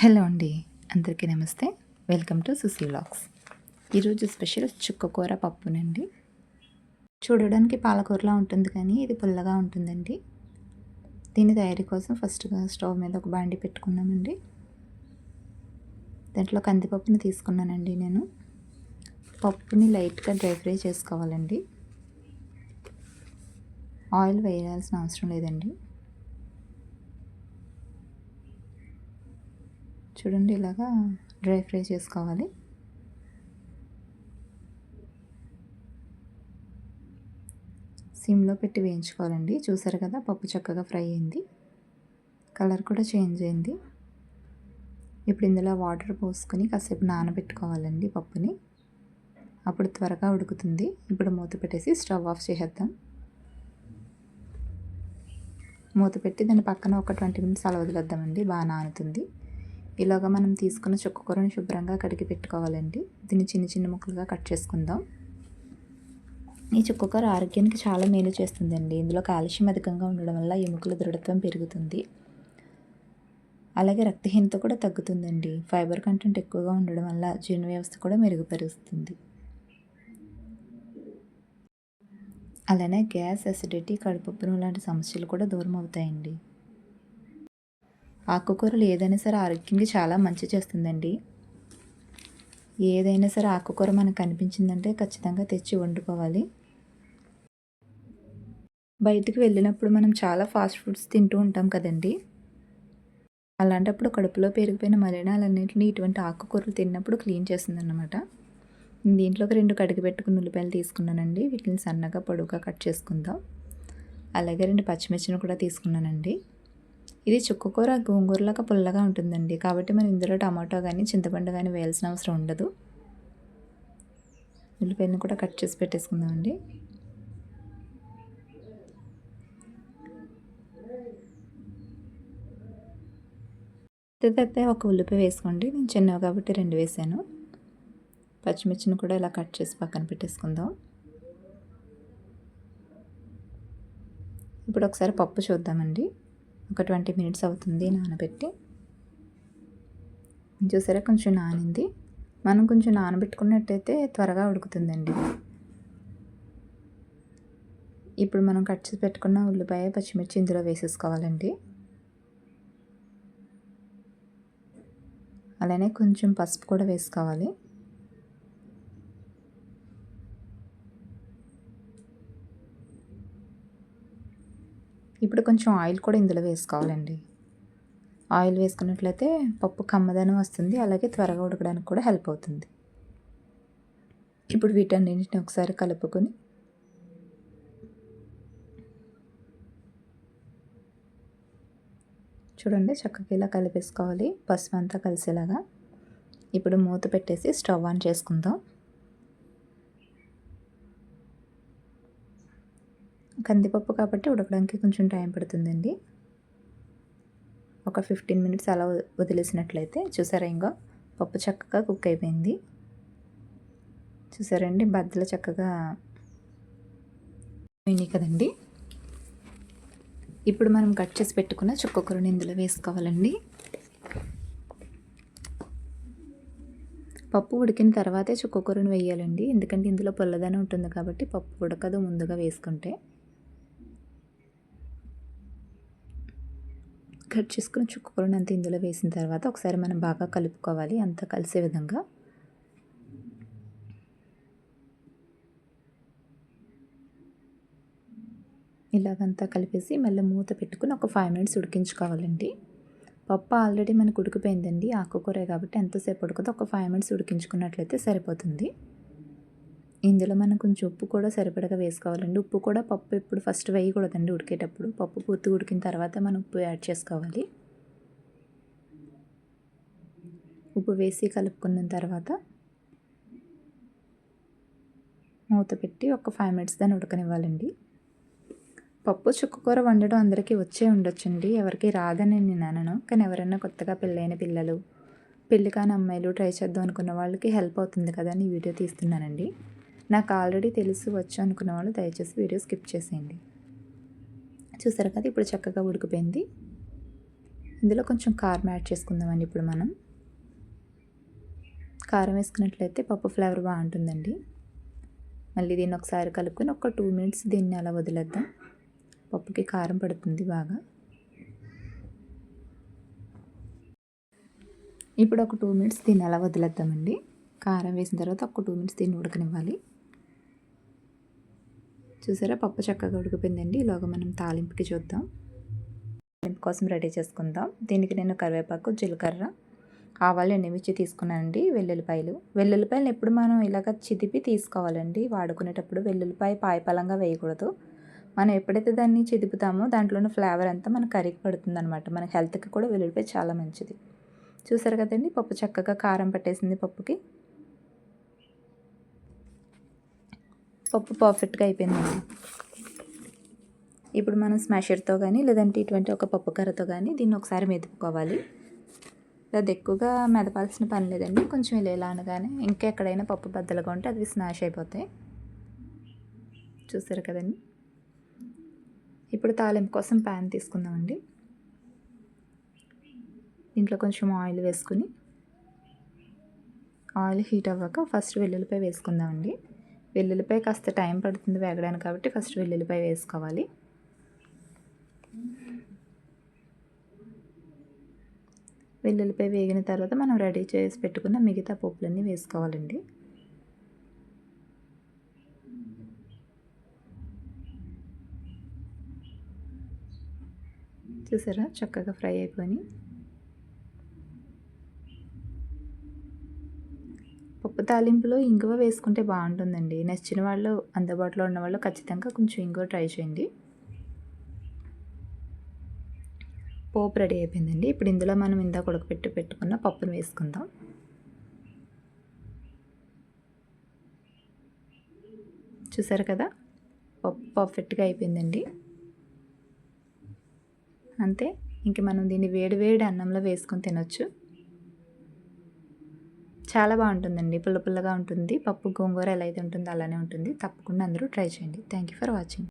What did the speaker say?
Hello అండి. అందరికీ నమస్తే. Welcome to Sushi vlogs. ఈరోజు స్పెషల్ చుక్కకూర పప్పునండి. చూడడానికి పాలకూరలా ఉంటుంది కానీ ఇది పుల్లగా ఉంటుందండి. దీని తయారీ కోసం ఫస్ట్గా స్టవ్ మీద ఒక బాండి పెట్టుకున్నామండి. దాంట్లో కందిపప్పుని తీసుకున్నానండి నేను. పప్పుని లైట్గా డ్రై ఫ్రై చేసుకోవాలండి. ఆయిల్ వేయాల్సిన అవసరం లేదండి. చూడండి ఇలాగా డ్రై ఫ్రై చేసుకోవాలి. సిమ్లో పెట్టి వేయించుకోవాలండి. చూసారు కదా పప్పు చక్కగా ఫ్రై అయింది. కలర్ కూడా చేంజ్ అయింది. ఇప్పుడు ఇందులో వాటర్ పోసుకొని కాసేపు నానబెట్టుకోవాలండి పప్పుని. అప్పుడు త్వరగా ఉడుకుతుంది. ఇప్పుడు మూత పెట్టేసి స్టవ్ ఆఫ్ చేసేద్దాం. మూత పెట్టి దాని పక్కన ఒక ట్వంటీ మినిట్స్ అలా వదిలేద్దామండి. బాగా నానుతుంది. ఇలాగ మనం తీసుకున్న చుక్కకూరను శుభ్రంగా కడిగి పెట్టుకోవాలండి. దీన్ని చిన్న చిన్న ముక్కలుగా కట్ చేసుకుందాం. ఈ చుక్కకూర ఆరోగ్యానికి చాలా మేలు చేస్తుందండి. ఇందులో కాల్షియం అధికంగా ఉండడం వల్ల ఎముకల దృఢత్వం పెరుగుతుంది. అలాగే రక్తహీనత కూడా తగ్గుతుందండి. ఫైబర్ కంటెంట్ ఎక్కువగా ఉండడం వల్ల జీర్ణ వ్యవస్థ కూడా మెరుగుపరుస్తుంది. అలానే గ్యాస్ అసిడిటీ కడుపు లాంటి సమస్యలు కూడా దూరం అవుతాయండి. ఆకుకూరలు ఏదైనా సరే ఆరోగ్యానికి చాలా మంచి చేస్తుందండి. ఏదైనా సరే ఆకుకూర మనకు కనిపించిందంటే ఖచ్చితంగా తెచ్చి వండుకోవాలి. బయటికి వెళ్ళినప్పుడు మనం చాలా ఫాస్ట్ ఫుడ్స్ తింటూ ఉంటాం కదండి. అలాంటప్పుడు కడుపులో పెరిగిపోయిన మలినాలన్నింటినీ ఇటువంటి ఆకుకూరలు తిన్నప్పుడు క్లీన్ చేస్తుందన్నమాట. దీంట్లోకి రెండు కడిగి పెట్టుకున్న ఉల్లిపాయలు తీసుకున్నానండి. వీటిని సన్నగా పొడుగా కట్ చేసుకుందాం. అలాగే రెండు పచ్చిమిర్చిని కూడా తీసుకున్నానండి. ఇది చుక్కకూర గోంగూరలాగా పుల్లగా ఉంటుందండి. కాబట్టి మనం ఇందులో టమాటో కానీ చింతపండు కానీ వేయాల్సిన అవసరం ఉండదు. ఉల్లిపాయలను కూడా కట్ చేసి పెట్టేసుకుందామండి. అయితే ఒక ఉల్లిపాయ వేసుకోండి. నేను చిన్నవి కాబట్టి రెండు వేసాను. పచ్చిమిర్చిని కూడా ఇలా కట్ చేసి పక్కన పెట్టేసుకుందాం. ఇప్పుడు ఒకసారి పప్పు చూద్దామండి. ఒక ట్వంటీ మినిట్స్ అవుతుంది నానబెట్టి. చూసారా? కొంచెం నానింది. మనం కొంచెం నానబెట్టుకున్నట్టయితే త్వరగా ఉడుకుతుందండి. ఇప్పుడు మనం కట్ చేసి పెట్టుకున్న ఉల్లిపాయ పచ్చిమిర్చి ఇందులో వేసేసుకోవాలండి. అలానే కొంచెం పసుపు కూడా వేసుకోవాలి. ఇప్పుడు కొంచెం ఆయిల్ కూడా ఇందులో వేసుకోవాలండి. ఆయిల్ వేసుకున్నట్లయితే పప్పు కమ్మదనం వస్తుంది అలాగే త్వరగా ఉడకడానికి కూడా హెల్ప్ అవుతుంది. ఇప్పుడు వీటన్నింటిని ఒకసారి కలుపుకొని చూడండి చక్కగా ఇలా కలిపేసుకోవాలి. పసుపు అంతా కలిసేలాగా. ఇప్పుడు మూత పెట్టేసి స్టవ్ ఆన్ చేసుకుందాం. కందిపప్పు కాబట్టి ఉడకడానికి కొంచెం టైం పడుతుందండి. ఒక ఫిఫ్టీన్ మినిట్స్ అలా వదిలేసినట్లయితే చూసారా ఇంకా పప్పు చక్కగా కుక్ అయిపోయింది. చూసారండి బద్దలు చక్కగా అయినాయి కదండి. ఇప్పుడు మనం కట్ చేసి పెట్టుకున్న చుక్కకూరని ఇందులో వేసుకోవాలండి. పప్పు ఉడికిన తర్వాతే చుక్కకూరను వేయాలండి. ఎందుకంటే ఇందులో పొల్లదనం ఉంటుంది కాబట్టి పప్పు ఉడకదు ముందుగా వేసుకుంటే. కట్ చేసుకుని చుక్కకూరని అంత ఇందులో వేసిన తర్వాత ఒకసారి మనం బాగా కలుపుకోవాలి. అంతా కలిసే విధంగా. ఇలాగంతా కలిపేసి మళ్ళీ మూత పెట్టుకుని ఒక ఫైవ్ మినిట్స్ ఉడికించుకోవాలండి. పప్పు ఆల్రెడీ మనకు ఉడికిపోయిందండి. ఆకుకూర కాబట్టి ఎంతసేపు ఉడకదో ఒక ఫైవ్ మినిట్స్ ఉడికించుకున్నట్లయితే సరిపోతుంది. ఇందులో మనం కొంచెం ఉప్పు కూడా సరిపడగా వేసుకోవాలండి. ఉప్పు కూడా పప్పు ఇప్పుడు ఫస్ట్ వేయకూడదండి ఉడికేటప్పుడు. పప్పు పూర్తి ఉడికిన తర్వాత మనం ఉప్పు యాడ్ చేసుకోవాలి. ఉప్పు వేసి కలుపుకున్న తర్వాత మూత పెట్టి ఒక ఫైవ్ మినిట్స్ దాన్ని ఉడకనివ్వాలండి. పప్పు చుక్కకూర వండడం అందరికీ వచ్చే ఉండొచ్చండి. ఎవరికి రాదని నేను అనను. కానీ ఎవరైనా కొత్తగా పెళ్ళైన పిల్లలు పెళ్ళి కాని అమ్మాయిలు ట్రై చేద్దాం అనుకున్న వాళ్ళకి హెల్ప్ అవుతుంది కదా అని వీడియో తీస్తున్నానండి. నాకు ఆల్రెడీ తెలుసు వచ్చు అనుకున్న వాళ్ళు దయచేసి వీడియో స్కిప్ చేసేయండి. చూసారు కదా ఇప్పుడు చక్కగా ఉడికిపోయింది. ఇందులో కొంచెం కారం యాడ్ చేసుకుందామండి ఇప్పుడు మనం. కారం వేసుకున్నట్లయితే పప్పు ఫ్లేవర్ బాగుంటుందండి. మళ్ళీ దీన్ని ఒకసారి కలుపుకొని ఒక టూ మినిట్స్ దీన్ని అలా వదిలేద్దాం. పప్పుకి కారం పడుతుంది బాగా. ఇప్పుడు ఒక టూ మినిట్స్ దీన్ని అలా వదిలేద్దామండి. కారం వేసిన తర్వాత ఒక టూ మినిట్స్ దీన్ని ఉడకనివ్వాలి. చూసారా? పప్పు చక్కగా ఉడికిపోయిందండి. ఇలాగ మనం తాలింపుకి చూద్దాం. తాలింపు కోసం రెడీ చేసుకుందాం. దీనికి నేను కరివేపాకు జీలకర్ర ఆవాలు ఎండుమిర్చి తీసుకున్నానండి. వెల్లుల్లిపాయలు. వెల్లుల్లిపాయలు ఎప్పుడు మనం ఇలాగ చిదిపి తీసుకోవాలండి. వాడుకునేటప్పుడు వెల్లుల్లిపాయ పాయపలంగా వేయకూడదు. మనం ఎప్పుడైతే దాన్ని చిదుపుతామో దాంట్లోని ఫ్లేవర్ అంతా మన కర్రీకి పడుతుంది అనమాట మన హెల్త్కి కూడా వెల్లుల్లిపాయ చాలా మంచిది. చూసారు కదండి? పప్పు చక్కగా కారం పట్టేసింది పప్పుకి. పప్పు పర్ఫెక్ట్గా అయిపోయిందండి. ఇప్పుడు మనం స్మాషర్తో కానీ లేదంటే ఇటువంటి ఒక పప్పు కర్రతో కానీ దీన్ని ఒకసారి మెదుపుకోవాలి. అది ఎక్కువగా మెదపాల్సిన పని లేదండి. కొంచెం ఇలా ఇలా అనగానే ఇంకెక్కడైనా పప్పు బద్దలుగా ఉంటే అవి స్మాష్ అయిపోతాయి. చూసారు కదండి? ఇప్పుడు తాలింపు కోసం ప్యాన్ తీసుకుందామండి. దీంట్లో కొంచెం ఆయిల్ వేసుకుని ఆయిల్ హీట్ అవ్వక ఫస్ట్ వెల్లుల్లిపాయ వేసుకుందామండి. వెల్లుల్లిపాయ కాస్త టైం పడుతుంది వేగడానికి కాబట్టి ఫస్ట్ వెల్లుల్లిపాయ వేసుకోవాలి. వెల్లుల్లిపాయ వేగిన తర్వాత మనం రెడీ చేసి పెట్టుకున్న మిగతా పప్పులన్నీ వేసుకోవాలండి. చూసారా? చక్కగా ఫ్రై అయిపోయి పప్పు తాలింపులో ఇంగువ వేసుకుంటే బాగుంటుందండి. నచ్చిన వాళ్ళు అందుబాటులో ఉన్న వాళ్ళు ఖచ్చితంగా కొంచెం ఇంగువ ట్రై చేయండి. పోపు రెడీ అయిపోయిందండి. ఇప్పుడు ఇందులో మనం ఇందాక ఉడకపెట్టి పెట్టుకున్న పప్పును వేసుకుందాం. చూసారు కదా? పప్పు పర్ఫెక్ట్గా అయిపోయిందండి. అంతే. ఇంక మనం దీన్ని వేడి వేడి అన్నంలో వేసుకొని తినొచ్చు. చాలా బాగుంటుందండి. పుల్ల పుల్లగా ఉంటుంది. పప్పు గోంగూర ఎలా అయితే ఉంటుందో అలానే ఉంటుంది. తప్పకుండా అందరూ ట్రై చేయండి. Thank you for watching